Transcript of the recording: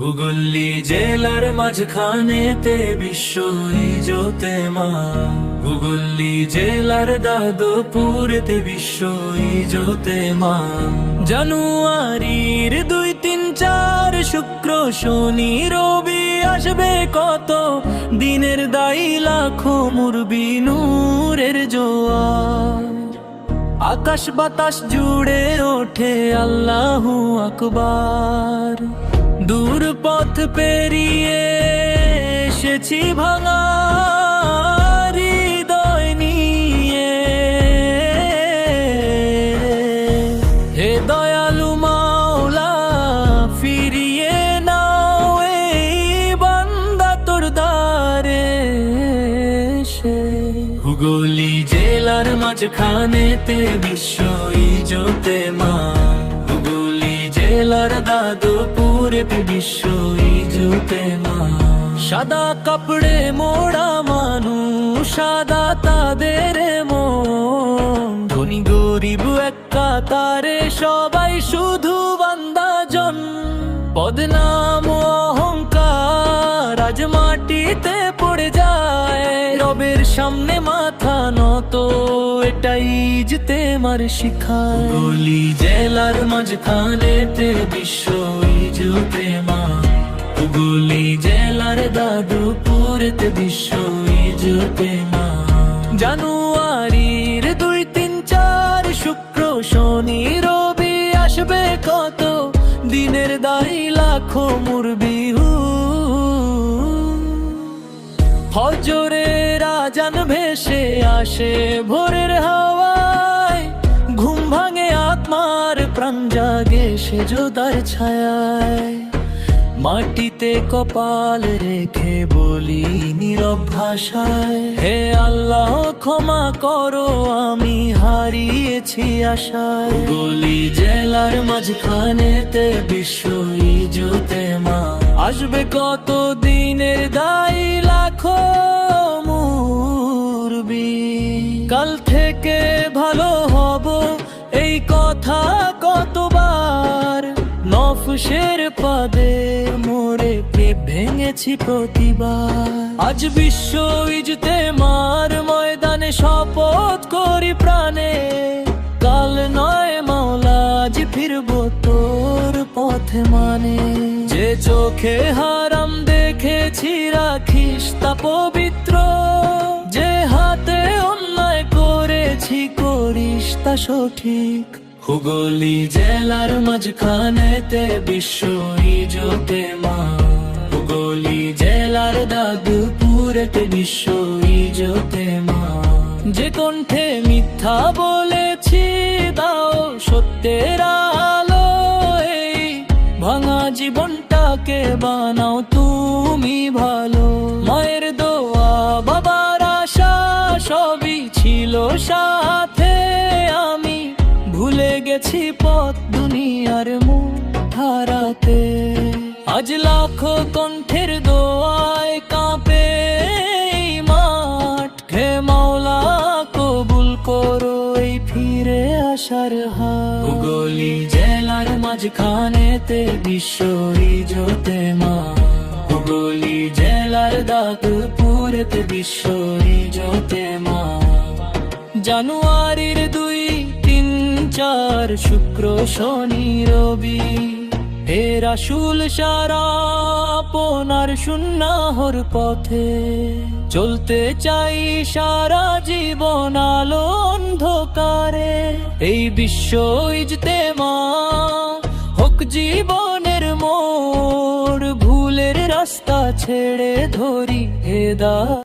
হুগল্লি জেলার মাঝখানেতে বিশ্ব ইজোতে মা। হুগল্লি জেলার দাদপুরেতে বিশ্ব ইজোতে মা। জানুয়ারির দুই, তিন, চার শুক্র, শনি, রবি আসবে কত? দিনের দায়ী লাখো মুরবি নূরের জোয়ার আকাশ বাতাস জুড়ে ওঠে আল্লাহু আকবার। দূর পথ পেরিয়ে এসেছি ভাঙা হৃদয় নিয়ে হে দয়ালু মাওলা, ফিরিয়ে নাও এই বান্দা তোর দ্বারে এসে। হুগলি জেলার মাঝখানে মাঝখানেতে বিশ্ব ইজোতে মা হুগলি জেলার দাদুপুরেতে বিশ্ব ইজোতে মা। সাদা কাপড়ে মোড়া মানুষ, সাদা তাদের মন। ধনী গরিব এক কাতারে সবাই শুধু বান্দাজন। পদনাম ও অহংকার আজ মাটিতে পড়ে যায়। সামনে মাথা নত এটাই জিতে মার শিখায় গলি জেলার মাঝখানেতে বিশ্ব ইজুতে মা গুলি জেলার দাদুপুরেতে বিশ্ব ইজুতে মা জানুয়ারির দুই তিন চার শুক্র শনি রবি আসবে কত? দিনের দায়ী লাখো মুরবিহু ফজরে রাজান ভেসে আসে ভোরের হাওয়ায়। ঘুম ভাঙে আত্মার প্রাণ জাগে সে যোদার ছায়ায়। মাটিতে কপাল রেখে বলি নীরব ভাষায়, হে আল্লাহ, ক্ষমা করো, আমি হারিয়েছি আশায়। গলি জেলার মাঝখানেতে বিশ্ব ইজুতে মা আসবে কত দিনের দায়ী? ভেঙেছি প্রতিবার। আজ বিশ্ব ইজতে মার ময়দানে শপথ করি প্রাণে। কাল নয় মাওলা, আজ ফিরবো তোর পথে মানে। যে চোখে হারাম দেখেছি, রাখিস তা পবিত্র। যে হাতে অন্যায় করেছি, করিস তা সঠিক। হুগলি জেলার মাঝখানেতে বিশ্ব ইজোতে মা হুগলি জেলার দাদুপুরেতে বিশ্ব ইজোতে মা। যে কণ্ঠে মিথ্যা বলেছি দাও সত্যের আলো এই ভাঙা জীবনটাকে বানাও তুমি ভালো। মায়ের দোয়া, বাবার আশা, সবই ছিল সাথে। আমি ভুলে গেছি পথ দুনিয়ার মুখ হারাতে। আজ লাখো কণ্ঠের দোয়ায় কাঁপে মাঠ। হে মাওলা, কবুল করো এই ফিরে আসার হুগলি জেলার মাঝখানেতে বিশ্ব ইজোতে মা। হুগলি জেলার দাদুপুরেতে বিশ্ব ইজোতে মা। জানুয়ারির দুই, তিন, চার, শুক্র, শনি, রবি। হে রাসুল, সারা আপনার সুন্নাহর পথে চলতে চাই সারা জীবন আলো অন্ধকারে এই বিশ্ব ইজতে মা হোক জীবনের মোর ভুলের রাস্তা ছেড়ে ধরি হেদা